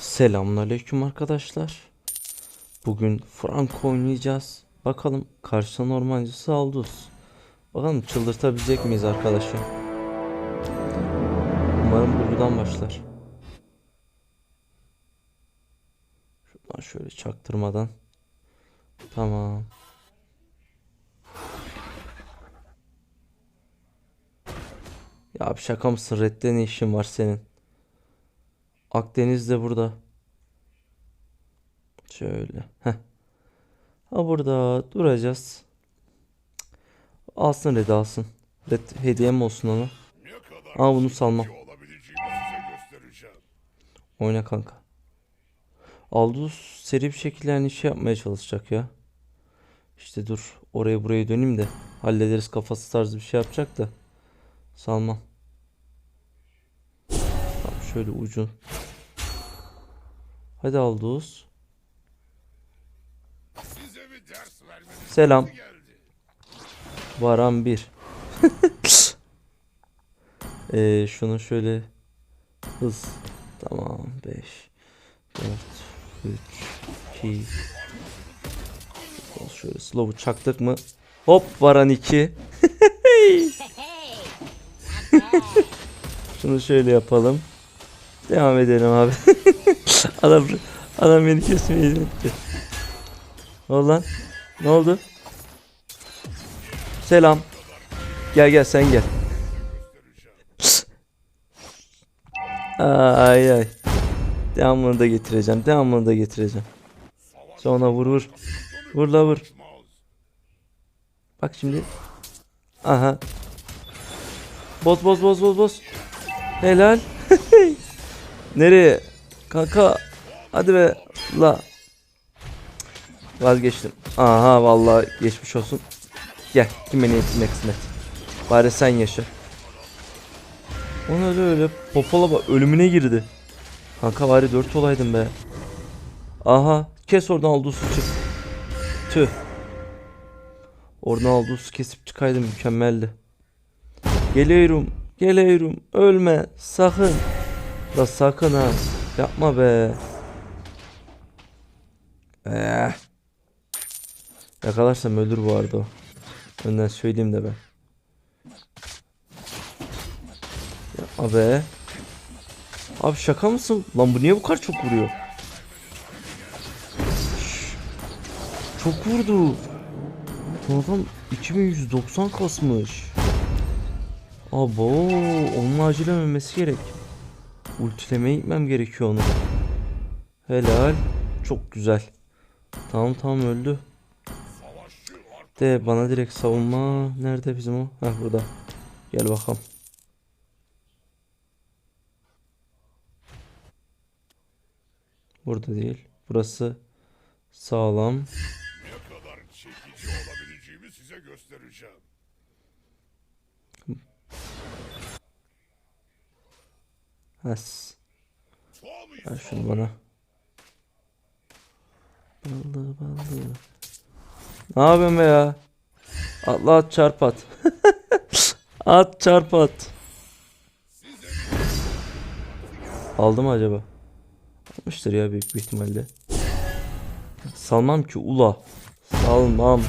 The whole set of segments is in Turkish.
Selamünaleyküm arkadaşlar. Bugün Franco oynayacağız. Bakalım karşı ormancısı Aldous. Bakalım çıldırtabilecek miyiz arkadaşı? Umarım buradan başlar. Şuradan şöyle çaktırmadan. Tamam. Ya abi şaka mısın? Red'de ne işin var senin? Akdeniz de burada. Şöyle. Heh. Ha burada duracağız. Alsın Red alsın. Red hediyem olsun ona. Ama bunu salmam. Oyna kanka. Aldous seri bir şekilde yani şey yapmaya çalışacak ya. İşte dur oraya buraya döneyim de hallederiz kafası tarzı bir şey yapacak da. Salmam. Tamam şöyle ucu. Hadi Aldous. Selam. Varan bir. Ee, şunu şöyle hız. Tamam 5 4 3 2 Şöyle slow'u çaktık mı? Hop varan 2. Şunu şöyle yapalım. Devam edelim abi. adam adam beni kesmeye gitti. Ne oldu lan? Ne oldu? Selam. Gel gel sen gel. ay ay. Devamını da getireceğim. Devamını da getireceğim. Sonra vur vur. Vur la vur. Bak şimdi. Aha. Boz boz boz boz boz. Helal. Nereye? Kanka. Hadi be. La. Vazgeçtim. Aha vallahi geçmiş olsun. Gel. Kime niyetine kısmet. Bari sen yaşa. Ona öyle öyle popola bak ölümüne girdi. Kanka bari 4 olaydın be. Aha kes oradan olduğu su çık. Tüh. Oradan olduğu su kesip çıkaydım mükemmeldi. Geliyorum. Geliyorum. Ölme. Sakın. La sakın ha. Yapma be. Eh. Yakalarsam ölür bu arada o. Önden söyleyeyim de ben. Yapma be. Abi şaka mısın? Lan bu niye bu kadar çok vuruyor? Çok vurdu. Bu adam 2190 kasmış. Abo, onun acilen ölmesi gerek. Ultilemeye gitmem gerekiyor onu. Helal. Çok güzel. Tamam tamam öldü. De bana direkt savunma. Nerede bizim o? Heh burada. Gel bakalım. Burada değil. Burası sağlam. Ne kadar çekici olabileceğimi size göstereceğim. Has. Ver şunu bana. Ballı ballı. Ne yapıyorsun be ya? Atla at çarp at. at çarp at. Aldı mı acaba? Almıştır ya büyük bir ihtimalle. Salmam ki ula. Salmam.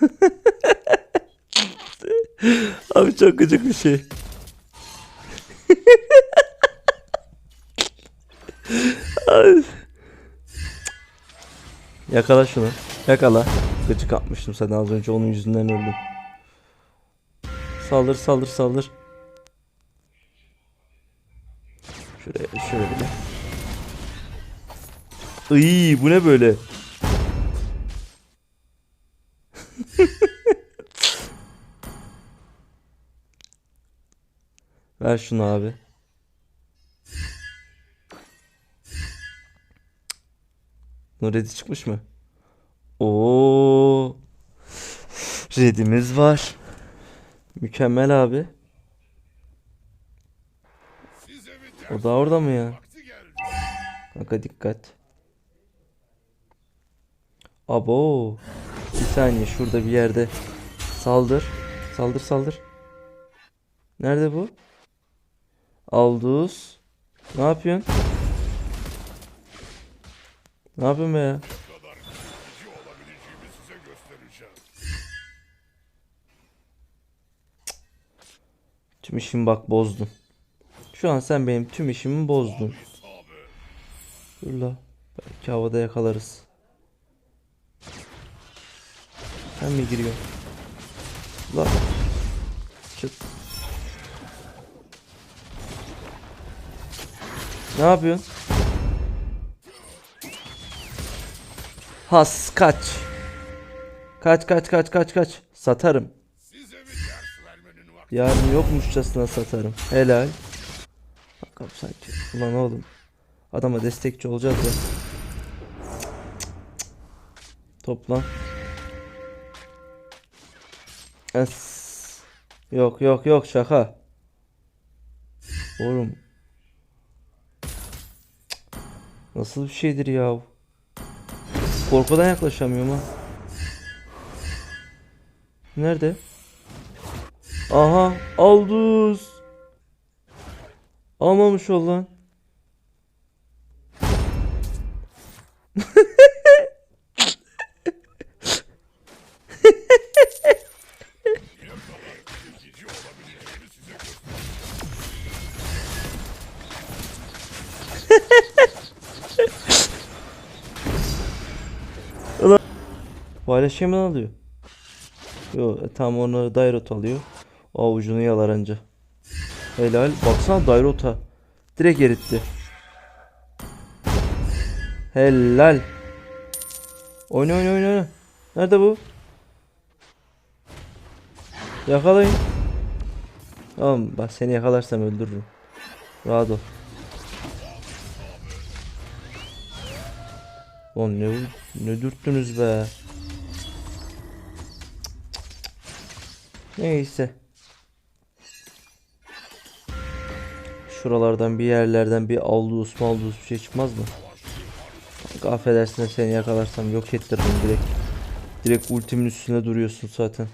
Abi çok gıcık bir şey. Ay. Yakala şunu. Yakala. Gıcık atmıştım sana az önce onun yüzünden öldüm. Saldır saldır saldır. Şuraya şöyle. Iy bu ne böyle? Ver şunu abi. Red'i çıkmış mı? Oo. Red'imiz var. Mükemmel abi. O da orada mı ya? Kanka dikkat. Abo. Bir saniye şurada bir yerde. Saldır. Saldır saldır. Nerede bu? Aldus. Ne yapıyorsun? Ne yapıyorsun be ya? Tüm işimi bak bozdun. Şu an sen benim tüm işimi bozdun. Dur la. Belki havada yakalarız. Sen mi giriyorsun? La. Çık. Ne yapıyorsun? Has kaç. Kaç kaç kaç kaç kaç. Satarım. Yarın yokmuşçasına satarım. Helal. Bakalım sanki. Ulan oğlum. Adama destekçi olacağız ya. Toplan. Es. Yok yok yok şaka. Oğlum. Nasıl bir şeydir ya? Korkudan yaklaşamıyorum ha. Nerede? Aha Alduz. Almamış ol lan. Paylaşım mı alıyor? Yo e, tam onu Dairot alıyor. Avucunu yalar anca. Helal. Baksana Dairot'a. Direkt eritti. Helal. Oyna oyna. oyna. Nerede bu? Yakalayın. Tamam bak seni yakalarsam öldürürüm. Rahat ol. Lan ne ne dürttünüz be. Neyse. Şuralardan bir yerlerden bir aldus maldus bir şey çıkmaz mı? Kanka affedersin de seni yakalarsam yok ettiririm direkt. Direkt ultimin üstünde duruyorsun zaten.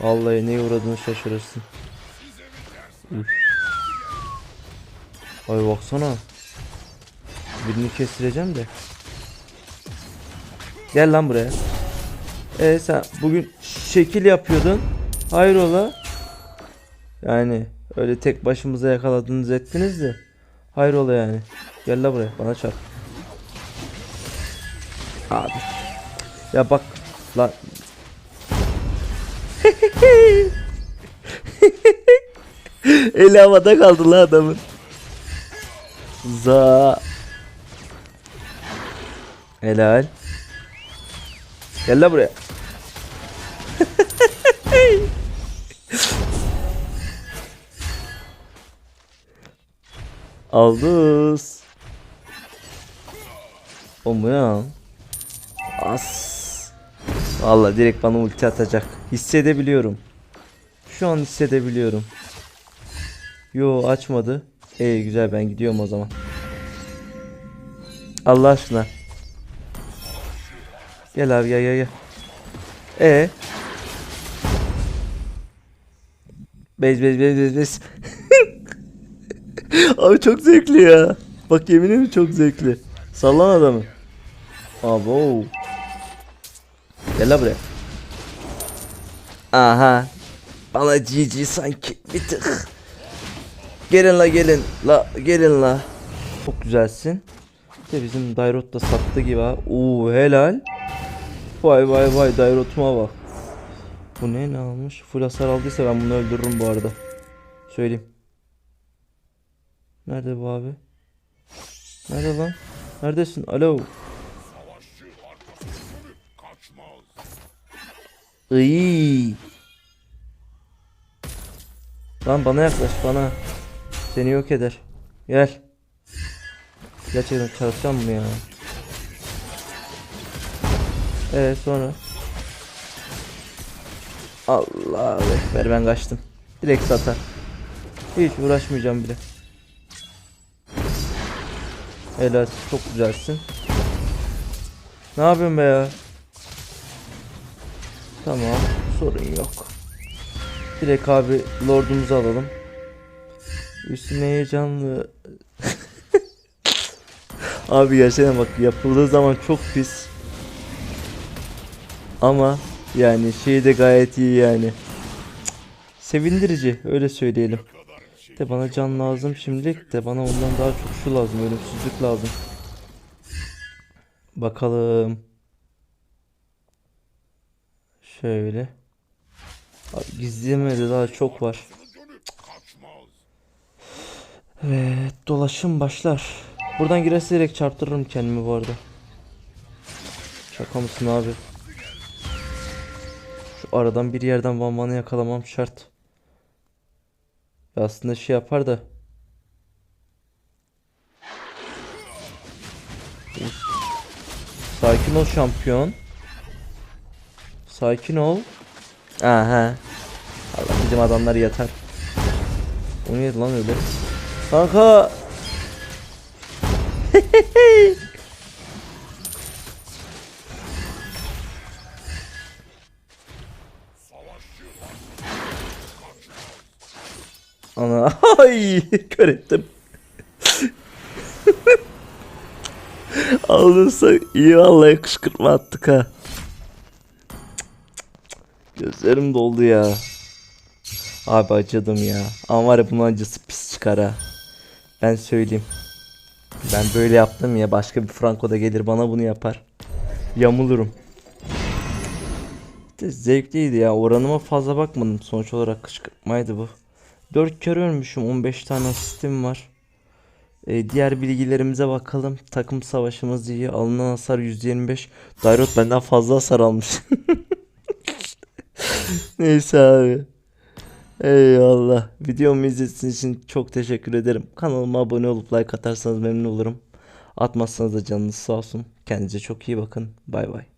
Vallahi neye uğradığını şaşırırsın. Üf. Ay baksana. Birini kestireceğim de. Gel lan buraya. E sen bugün şekil yapıyordun. Hayrola? Yani öyle tek başımıza yakaladınız ettiniz de. Hayrola yani. Gel la buraya bana çarp. Abi. Ya bak lan. Eli havada kaldı la adamın. Za. Helal. Gel la buraya. Aldız. O mu ya? As. Vallahi direkt bana ulti atacak. Hissedebiliyorum. Şu an hissedebiliyorum. Yo açmadı. İyi güzel ben gidiyorum o zaman. Allah aşkına. Gel abi gel gel gel. E. Bez bez bez bez bez. abi çok zevkli ya. Bak yemin ederim çok zevkli. Sallan adamı. Abo. Gel la buraya. Aha. Bana GG sanki bir tık. Gelin la gelin. La gelin la. Çok güzelsin. De bizim Dairot da sattı gibi ha. Oo helal. Vay vay vay Dairot'uma bak. Bu ne ne almış? Full hasar aldıysa ben bunu öldürürüm bu arada. Söyleyeyim. Nerede bu abi? Nerede lan? Neredesin? Alo. Savaşçı arkasını dönüp kaçmaz. Iy. Lan bana yaklaş bana. Seni yok eder. Gel. Gerçekten çalışacağım mı ya? Ee sonra? Allah ekber ben kaçtım. Direkt satar. Hiç uğraşmayacağım bile. Helal çok güzelsin. Ne yapıyorsun be ya? Tamam sorun yok. Direkt abi lordumuzu alalım. Üstüne heyecanlı. abi gerçekten bak yapıldığı zaman çok pis. Ama yani şey de gayet iyi yani. Sevindirici öyle söyleyelim. De bana can lazım şimdilik de bana ondan daha çok şu lazım ölümsüzlük lazım. Bakalım. Şöyle. Abi gizlemede daha çok var. Evet dolaşım başlar. Buradan girerse direkt çarptırırım kendimi bu arada. Şaka mısın abi? Aradan bir yerden Van yakalamam şart. Aslında şey yapar da. Sakin ol şampiyon. Sakin ol. Aha. Allah bizim adamlar yatar. O neydi lan öyle? Kanka. ay kör ettim. Alırsa iyi vallahi kışkırtma attık ha. Gözlerim doldu ya. Abi acıdım ya. Ama var ya bunun acısı pis çıkar ha. Ben söyleyeyim. Ben böyle yaptım ya başka bir Franco da gelir bana bunu yapar. Yamulurum. De zevkliydi ya. Oranıma fazla bakmadım. Sonuç olarak kışkırtmaydı bu. 4 kere ölmüşüm. 15 tane asistim var. Ee, diğer bilgilerimize bakalım. Takım savaşımız iyi. Alınan hasar 125. Dairot benden fazla hasar almış. Neyse abi. Eyvallah. Videomu izlediğiniz için çok teşekkür ederim. Kanalıma abone olup like atarsanız memnun olurum. Atmazsanız da canınız sağ olsun. Kendinize çok iyi bakın. Bay bay.